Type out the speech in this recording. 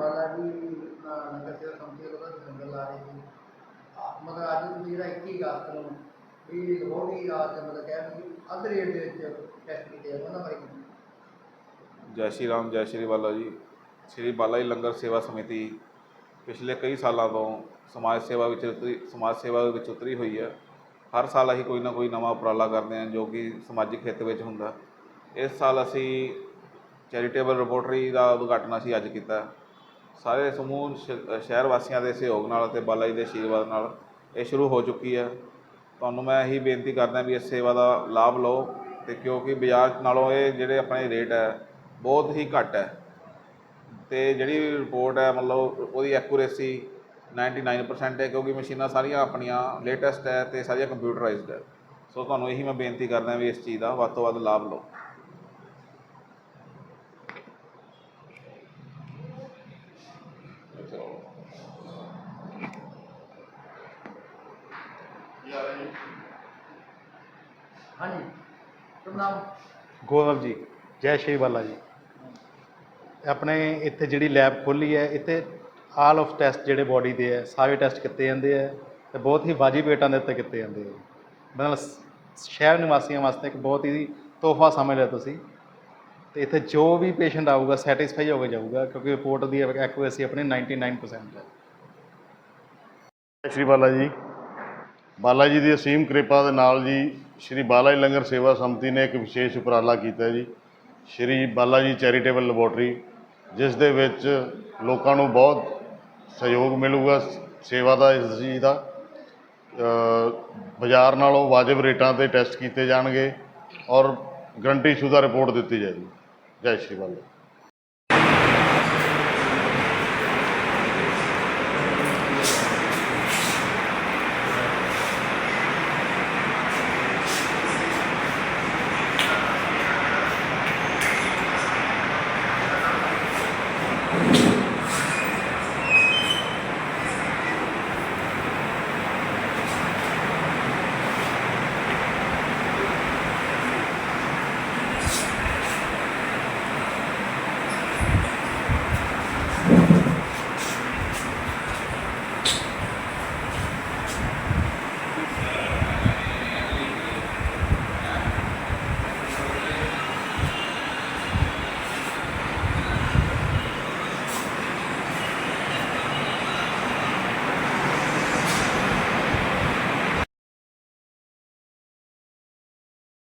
ಬಾಲಾಜಿ ನಗರ ಸೇವಾ ಸಂಸ್ಥೆಗಳ ಜಂಗಲಾರಿ ਮਤਲਬ ਅੱਜ ਜਿਹੜਾ 21 ਅਗਸਤ ਨੂੰ ਵੀ ਹੋਣੀ ਆ ਤੇ ਮਤਲਬ ਕਹਿੰਦੇ ਅੱਧ ਰੇਟ ਦੇ ਵਿੱਚ ਟੈਸਟ ਕੀਤੇ ਆ, ਉਹਨਾਂ ਬਾਰੇ ਜੈ ਸ਼੍ਰੀ ਰਾਮ, ਜੈ ਸ਼੍ਰੀ ਬਾਲਾ ਜੀ। ਸ਼੍ਰੀ ਬਾਲਾ ਜੀ ਲੰਗਰ ਸੇਵਾ ਸਮਿਤੀ ਪਿਛਲੇ ਕਈ ਸਾਲਾਂ ਤੋਂ ਸਮਾਜ ਸੇਵਾ ਵਿੱਚ ਉਤਰੀ, ਸਮਾਜ ਸੇਵਾ ਵਿੱਚ ਉਤਰੀ ਹੋਈ ਹੈ ਹਰ ਸਾਲ ਅਸੀਂ ਕੋਈ ਨਾ ਕੋਈ ਨਵਾਂ ਉਪਰਾਲਾ ਕਰਦੇ ਹਾਂ ਜੋ ਕਿ ਸਮਾਜਿਕ ਖੇਤਰ ਵਿੱਚ ਹੁੰਦਾ। ਇਸ ਸਾਲ ਅਸੀਂ ਚੈਰੀਟੇਬਲ ਰਿਪੋਰਟਰੀ ਦਾ ਉਦਘਾਟਨ ਅਸੀਂ ਅੱਜ ਕੀਤਾ। ਸਾਰੇ ਸਮੂਹ ਸ਼- ਸ਼ਹਿਰ ਵਾਸੀਆਂ ਦੇ ਸਹਿਯੋਗ ਨਾਲ ਅਤੇ ਬਾਲਾ ਜੀ ਦੇ ਆਸ਼ੀਰਵਾਦ ਨਾਲ ਇਹ ਸ਼ੁਰੂ ਹੋ ਚੁੱਕੀ ਹੈ। ਤੁਹਾਨੂੰ ਮੈਂ ਇਹੀ ਬੇਨਤੀ ਕਰਦਾ ਵੀ ਇਸ ਸੇਵਾ ਦਾ ਲਾਭ ਲਓ ਤੇ ਕਿਉਂਕਿ ਬਾਜ਼ਾਰ ਨਾਲੋਂ ਇਹ ਜਿਹੜੇ ਆਪਣੇ ਰੇਟ ਹੈ, ਬਹੁਤ ਹੀ ਘੱਟ ਹੈ। ਤੇ ਜਿਹੜੀ ਰਿਪੋਰਟ ਹੈ ਮਤਲਬ ਉਹਦੀ ਐਕੂਰੇਸੀ 99% ਹੈ ਕਿਉਂਕਿ ਮਸ਼ੀਨਾਂ ਸਾਰੀਆਂ ਆਪਣੀਆਂ ਲੇਟੈਸਟ ਹੈ ਤੇ ਸਾਰੀਆਂ ਕੰਪਿਊਟਰਾਈਜ਼ਡ ਹੈ। ਸੋ ਤੁਹਾਨੂੰ ਇਹੀ ਮੈਂ ਬੇਨਤੀ ਕਰਦਾ ਵੀ ਇਸ ਚੀਜ਼ ਦਾ ਵੱਧ ਤੋਂ ਵੱਧ ਲਾਭ ਲਓ। ਹਾਂਜੀ, ਪ੍ਰਣਾਮ। ਗੌਰਵ ਜੀ, ਜੈ ਸ਼੍ਰੀ ਬਾਲਾ ਜੀ। ਆਪਣੇ ਇੱਥੇ ਜਿਹੜੀ ਲੈਬ ਖੋਲੀ ਹੈ, ਇੱਥੇ ਆਲ ਆਫ ਟੈਸਟ ਜਿਹੜੇ ਬਾਡੀ ਦੇ ਹੈ, ਸਾਰੇ ਟੈਸਟ ਕੀਤੇ ਜਾਂਦੇ ਹੈ ਤੇ ਬਹੁਤ ਹੀ ਵਾਜਿਬ ਰੇਟਾਂ ਦੇ ਉੱਤੇ ਕੀਤੇ ਜਾਂਦੇ ਹੈ। ਮਤਲਬ ਸ਼ਹਿਰ ਨਿਵਾਸੀਆਂ ਵਾਸਤੇ ਇੱਕ ਬਹੁਤ ਹੀ ਤੋਹਫਾ ਸਮਝ ਲਿਆ ਤੁਸੀਂ। ਤੇ ਇੱਥੇ ਜੋ ਵੀ ਪੇਸ਼ੈਂਟ ਆਊਗਾ ਸੈਟੀਸਫਾਈ ਹੋ ਕੇ ਜਾਊਗਾ, ਕਿਉਂਕਿ ਰਿਪੋਰਟ ਦੀ ਐਕੂਰੇਸੀ ਆਪਣੀ 99% ਹੈ। ਸ਼੍ਰੀ ਬਾਲਾ ਜੀ। ਬਾਲਾ ਜੀ ਦੀ ਅਸੀਮ ਕਿਰਪਾ ਦੇ ਨਾਲ ਜੀ, ਸ਼੍ਰੀ ਬਾਲਾ ਜੀ ਲੰਗਰ ਸੇਵਾ ਸੰਮਤੀ ਨੇ ਇੱਕ ਵਿਸ਼ੇਸ਼ ਉਪਰਾਲਾ ਕੀਤਾ ਜੀ, ਸ਼੍ਰੀ ਬਾਲਾ ਜੀ ਚੈਰੀਟੇਬਲ ਲੈਬੋਰਟਰੀ, ਜਿਸ ਦੇ ਵਿੱਚ ਲੋਕਾਂ ਨੂੰ ਬਹੁਤ ਸਹਿਯੋਗ ਮਿਲੂਗਾ ਸੇਵਾ ਦਾ ਇਸ ਚੀਜ਼ ਦਾ। ਬਾਜ਼ਾਰ ਨਾਲੋਂ ਵਾਜਬ ਰੇਟਾਂ ਤੇ ਟੈਸਟ ਕੀਤੇ ਜਾਣਗੇ ਔਰ ਗਰੰਟੀ ਸ਼ੁਦਾ ਰਿਪੋਰਟ ਦਿੱਤੀ ਜਾਏਗੀ। ਜੈ ਸ਼੍ਰੀ ਬਾਲਾ